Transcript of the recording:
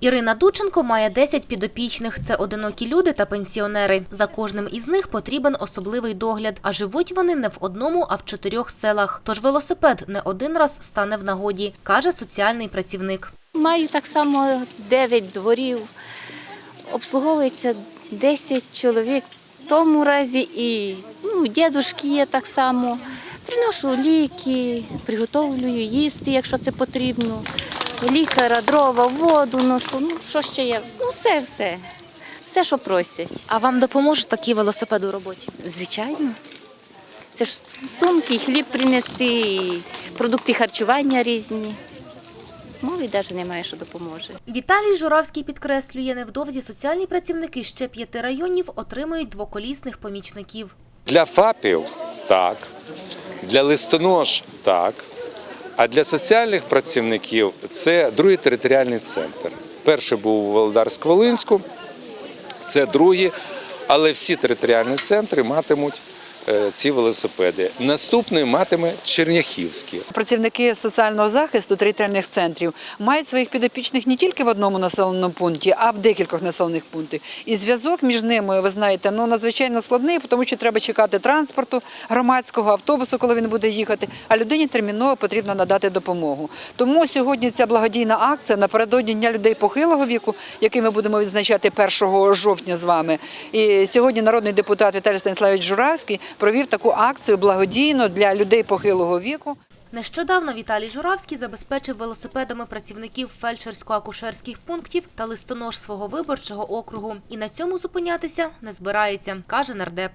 Ірина Дученко має 10 підопічних. Це одинокі люди та пенсіонери. За кожним із них потрібен особливий догляд, а живуть вони не в одному, а в чотирьох селах. Тож велосипед не один раз стане в нагоді, каже соціальний працівник. Маю так само 9 дворів. Обслуговується 10 чоловік в тому разі і ну, дідушки є так само. Приношу ліки, приготовлюю їсти, якщо це потрібно. Лікаря, дрова, воду ношу. Ну, що ще є? Ну, все, все. Все, що просять. А вам допоможе такий велосипед у роботі? Звичайно. Це ж сумки, і хліб принести, і продукти харчування різні. Мови навіть немає, що допоможе. Віталій Журавський підкреслює, невдовзі соціальні працівники ще п'яти районів отримають двоколісних помічників. Для ФАПів так, для листонож так. А для соціальних працівників це другий територіальний центр. Перший був у Володарськ-Волинську, це другий, але всі територіальні центри матимуть ці велосипеди. Наступний матиме Черняхівський. Працівники соціального захисту територіальних центрів мають своїх підопічних не тільки в одному населеному пункті, а в декількох населених пунктах. І зв'язок між ними, ви знаєте, ну надзвичайно складний, тому що треба чекати транспорту громадського автобусу, коли він буде їхати. А людині терміново потрібно надати допомогу. Тому сьогодні ця благодійна акція напередодні Дня людей похилого віку, який ми будемо відзначати 1 жовтня з вами. І сьогодні народний депутат Віталій Станіславович Журавський провів таку акцію благодійно для людей похилого віку. Нещодавно Віталій Журавський забезпечив велосипедами працівників фельдшерсько-акушерських пунктів та листонож свого виборчого округу. І на цьому зупинятися не збирається, каже нардеп.